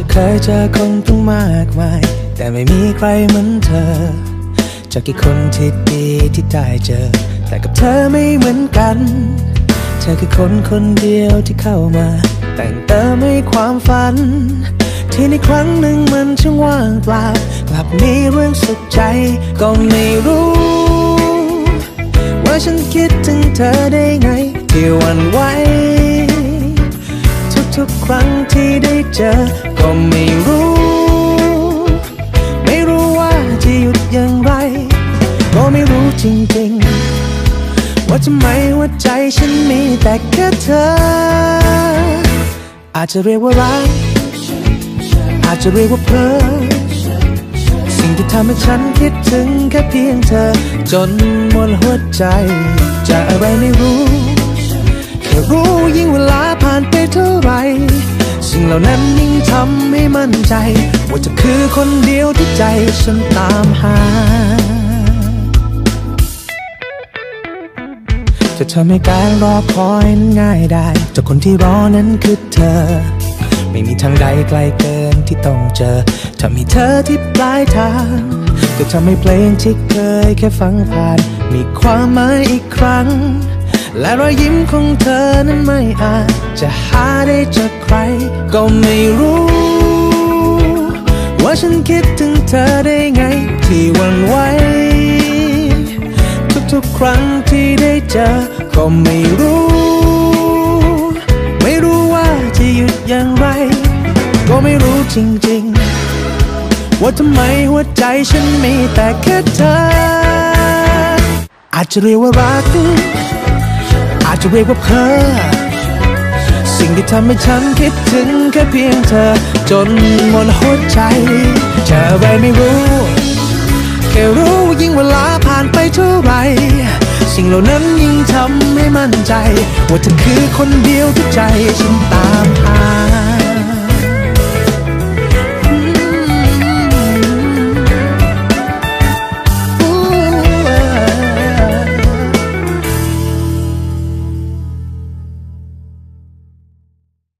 จะเคยเจอคนต้องมากมาย แต่ไม่มีใครเหมือนเธอ จากกี่คนที่ดีที่ได้เจอ แต่กับเธอไม่เหมือนกัน เธอคือคนคนเดียวที่เข้ามา แต่งเติมให้ความฝัน ที่ในครั้งหนึ่งมันช่างว่างเปล่า กลับมีเรื่องสุขใจก็ไม่รู้ ว่าฉันคิดถึงเธอได้ไง ที่หวันไหวทุกๆครั้งที่ได้เจอ ก็ไม่รู้ ไม่รู้ว่าจะหยุดอย่างไร ก็ไม่รู้จริงๆ ว่าทำไมหัวใจฉันมีแต่แค่เธอ อาจจะเรียกว่ารัก อาจจะเรียกว่าเพลอสิ่งที่ทำให้ฉันคิดถึงแค่เพียงเธอ จนหมดหัวใจ จะอะไรไม่รู้แค่รู้ยิ่งเวลาผ่านไปเท่าไหร่ สิ่งเหล่านั้นยิ่งทำให้มั่นใจ ว่าจะคือคนเดียวที่ใจฉันตามหา จะทำให้การรอคอยนั้นง่ายได้จากคนที่รอนั้นคือเธอ ไม่มีทางใดไกลเกินที่ต้องเจอถ้ามีเธอที่ปลายทางก็ทำให้เพลงที่เคยแค่ฟังผ่าน มีความหมายอีกครั้ง และรอยยิ้มของเธอนั้นไม่อาจจะหาได้จากใคร ก็ไม่รู้ ว่าฉันคิดถึงเธอได้ไงที่หวันไหวทุกๆครั้งที่ได้เจอ ก็ไม่รู้ ไม่รู้ว่าจะหยุดอย่างไร ก็ไม่รู้จริงๆ ว่าทำไมหัวใจฉันมีแต่แค่เธอ อาจจะเรียกว่ารัก อาจจะเรียกว่าเพ้อสิ่งที่ทำให้ฉันคิดถึงแค่เพียงเธอ จนหมดหัวใจเธอไปไม่รู้ แค่รู้ว่ายิ่งเวลาผ่านไปเท่าไร สิ่งเหล่านั้นยิ่งทำให้มั่นใจ ว่าเธอคือคนเดียวที่ใจฉันตามหา